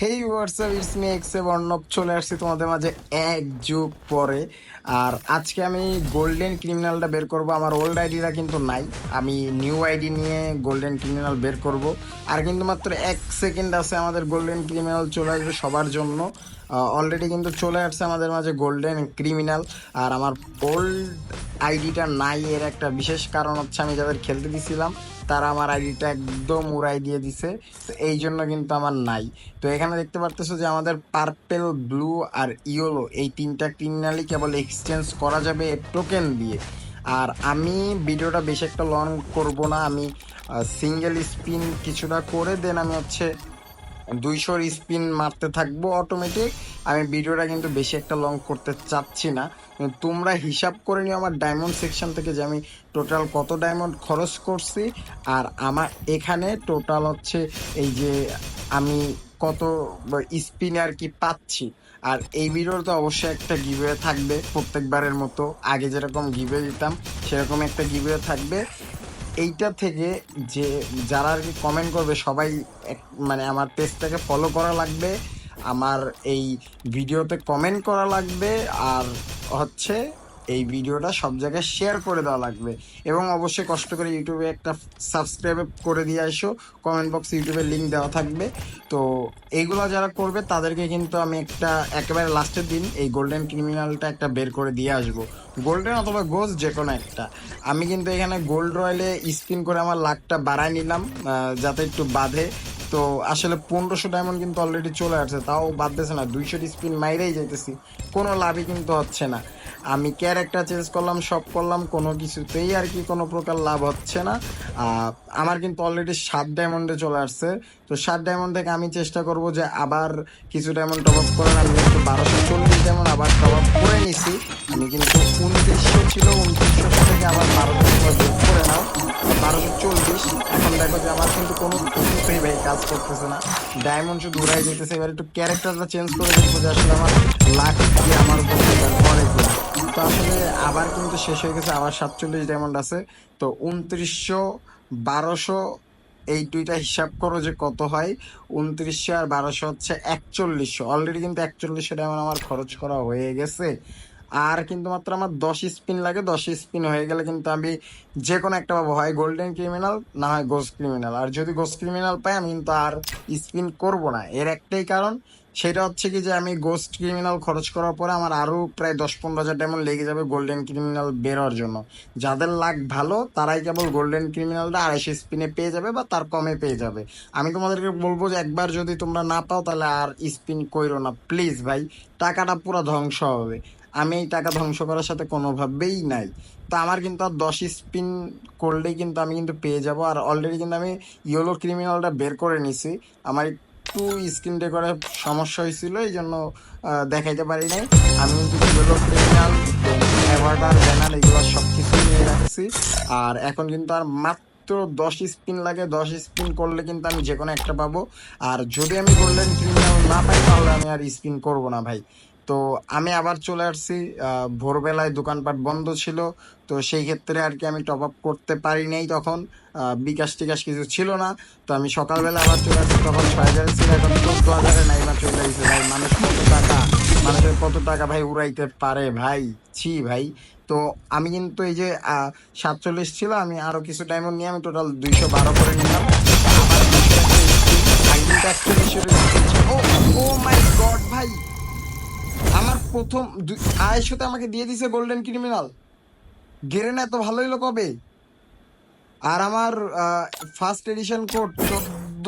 Hey WhatsApp it's me X Barnab চলে আসছি তোমাদের মাঝে এক যুগ পরে। আর আজকে আমি গোল্ডেন ক্রিমিনালটা বের করব। আমার ওল্ড আইডিটা কিন্তু নাই। আমি নিউ আইডি নিয়ে গোল্ডেন ক্রিমিনাল বের করব। আর কিন্তু মাত্র এক সেকেন্ড আছে আমাদের গোল্ডেন ক্রিমিনাল চলে আসবে সবার জন্য। অলরেডি কিন্তু চলে আসছে আমাদের মাঝে গোল্ডেন ক্রিমিনাল আর আমার ওল্ড আইডিটা নাই, এর একটা বিশেষ কারণ হচ্ছে আমি যাদের খেলতে দিছিলাম, তারা আমার আইডিটা একদম উড়াই দিয়ে দিছে। তো এই জন্য কিন্তু আমার নাই। তো এখানে দেখতে পারতেছো যে আমাদের পার্পেল ব্লু আর ইয়েলো এই তিনটা ক্রিমিনালই কেবল এক্সচেঞ্জ করা যাবে টোকেন দিয়ে। আর আমি ভিডিওটা বেশি একটা লং করব না, আমি সিঙ্গেল স্পিন কিছুটা করে দেন আমি হচ্ছে দুইশোর স্পিন মারতে থাকব অটোমেটিক আমি ভিডিওটা কিন্তু বেশি একটা লং করতে চাচ্ছি না। তোমরা হিসাব করে নিও আমার ডায়মন্ড সেকশন থেকে যে আমি টোটাল কত ডায়মন্ড খরচ করছি। আর আমার এখানে টোটাল হচ্ছে এই যে আমি কত স্পিন আর কি পাচ্ছি। আর এই ভিডিওর তো অবশ্যই একটা গিভওয়ে থাকবে প্রত্যেকবারের মতো। আগে যেরকম গিভওয়ে দিতাম সেরকম একটা গিভওয়ে থাকবে। এইটা থেকে যে যারা আর কি কমেন্ট করবে, সবাই মানে আমার পেজটাকে ফলো করা লাগবে, আমার এই ভিডিওতে কমেন্ট করা লাগবে, আর হচ্ছে এই ভিডিওটা সব জায়গায় শেয়ার করে দেওয়া লাগবে। এবং অবশ্যই কষ্ট করে ইউটিউবে একটা সাবস্ক্রাইব করে দিয়ে আসো। কমেন্ট বক্সে ইউটিউবের লিঙ্ক দেওয়া থাকবে। তো এইগুলো যারা করবে, তাদেরকে কিন্তু আমি একটা একেবারে লাস্টের দিন এই গোল্ডেন ক্রিমিনালটা একটা বের করে দিয়ে আসব। গোল্ডেন অথবা গোস যে কোনো একটা। আমি কিন্তু এখানে গোল্ড রয়েলে স্পিন করে আমার লাখটা বাড়ায় নিলাম যাতে একটু বাঁধে। তো আসলে পনেরোশো ডায়মন্ড কিন্তু অলরেডি চলে আসছে, তাও বাদতেছে না। দুইশো স্পিন মাইরেই যাইতেছি। কোনো লাভই কিন্তু হচ্ছে না। আমি ক্যারেক্টার চেঞ্জ করলাম, সব করলাম, কোনো কিছুতেই আর কি কোনো প্রকার লাভ হচ্ছে না। আমার কিন্তু অলরেডি সাত ডায়মন্ডে চলে আসছে। তো সাত ডায়মন্ড থেকে আমি চেষ্টা করব যে আবার কিছু ডায়মন্ড টপ আপ করে আমি কিন্তু বারোশো চল্লিশ ডায়মন্ড আবার টপ আপ করে নিছি। আমি কিন্তু উনত্রিশশো ছিল, উনত্রিশশো থেকে আবার বারোশো যোগ করে নাও। বারোশো চল্লিশ, এখন দেখো যে আমার কিন্তু কোনো কিছুতেই ভাই কাজ করতেছে না। ডায়মন্ড শুধু উড়াই যেতেছে এবার একটু ক্যারেক্টারটা চেঞ্জ করে দেখব যে আসলে আমার লাখ আবার কিন্তু শেষ হয়ে গেছে আবার সাতচল্লিশ ডায়মন্ড আছে। তো উনত্রিশশো, বারোশো এই দুইটা হিসাব করো যে কত হয়। উনত্রিশশো আর বারোশো হচ্ছে একচল্লিশশো। অলরেডি কিন্তু একচল্লিশশো ডায়মন্ড আমার খরচ করা হয়ে গেছে। আর কিন্তু মাত্র আমার দশ স্পিন লাগে, দশ স্পিন হয়ে গেলে কিন্তু আমি যে কোনো একটা পাবো। হয় গোল্ডেন ক্রিমিনাল না হয় গোস ক্রিমিনাল আর যদি গোস ক্রিমিনাল পাই, আমি কিন্তু আর স্পিন করব না। এর একটাই কারণ, সেটা হচ্ছে কি যে আমি গোস্ট ক্রিমিনাল খরচ করার পরে আমার আরও প্রায় দশ পনেরো হাজার ডায়মন্ড লেগে যাবে গোল্ডেন ক্রিমিনাল বেরোর জন্য। যাদের লাগ ভালো, তারাই কেবল গোল্ডেন ক্রিমিনালটা আড়াইশো স্পিনে পেয়ে যাবে বা তার কমে পেয়ে যাবে। আমি তোমাদেরকে বলব যে একবার যদি তোমরা না পাও, তাহলে আর স্পিন কইরো না। প্লিজ ভাই, টাকাটা পুরো ধ্বংস হবে। আমি এই টাকা ধ্বংস করার সাথে কোনোভাবেই নাই। তো আমার কিন্তু আর দশ স্পিন করলেই কিন্তু আমি কিন্তু পেয়ে যাব। আর অলরেডি কিন্তু আমি ইয়েলো ক্রিমিনালটা বের করে নিছি। আমার একটু স্ক্রিন রেকর্ডের সমস্যা হয়েছিল, এই জন্য দেখাইতে পারি নাই। আমি কিন্তু ইয়েলো ক্রিমিনাল অ্যাভার্টার ব্যানার এগুলো সব কিছু নিয়ে রাখছি। আর এখন কিন্তু আর মাত্র দশ স্পিন লাগে। দশ স্পিন করলে কিন্তু আমি যে কোনো একটা পাবো। আর যদি আমি গোল্ডেন ক্রিমিনাল না পাই, তাহলে আমি আর স্পিন করব না ভাই। তো আমি আবার চলে আসছি ভোরবেলায় দোকানপাট বন্ধ ছিল, তো সেই ক্ষেত্রে আর কি আমি টপ আপ করতে পারি নাই তখন বিকাশ টিকাশ কিছু ছিল না, তো আমি সকালবেলা আবার চলে আসছি, তখন ছয় হাজার ছিল এখন চোদ্দ হাজারে নাইবা চলে আসছে ভাই, মানুষ কত টাকা? মানুষের কত টাকা ভাই উড়াইতে পারে ভাই? ছি ভাই। তো আমি কিন্তু এই যে সাতচল্লিশ ছিল, আমি আরও কিছু ডায়মন্ড নিয়ে আমি টোটাল দুইশো বারো করে নিলাম। আবার 200 আমি কিন্তু actually সেটা দেখতেছি। ও ও মাই গড ভাই! প্রথম আড়াইশোতে আমাকে দিয়ে দিছে গোল্ডেন ক্রিমিনাল গেরেন এত ভালো হইল কবে? আর আমার ফার্স্ট এডিশন কোড চোদ্দ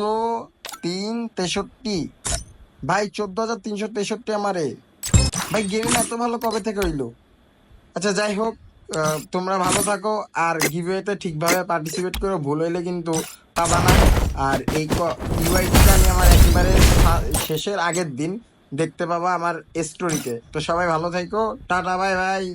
তিন তেষট্টি। ভাই, চোদ্দ হাজার তিনশো তেষট্টি আমারে। ভাই, গেরেন এত ভালো কবে থেকে হইল? আচ্ছা যাই হোক তোমরা ভালো থাকো, আর গিভওয়েতে ঠিকভাবে পার্টিসিপেট করো, ভুল হইলে কিন্তু পাবা না। আর এই ইউআইডিটা আমি আমার একেবারে শেষের আগের দিন দেখতে পাবা আমার স্টোরিতে তো। সবাই ভালো থাকো টাটা বাই বাই।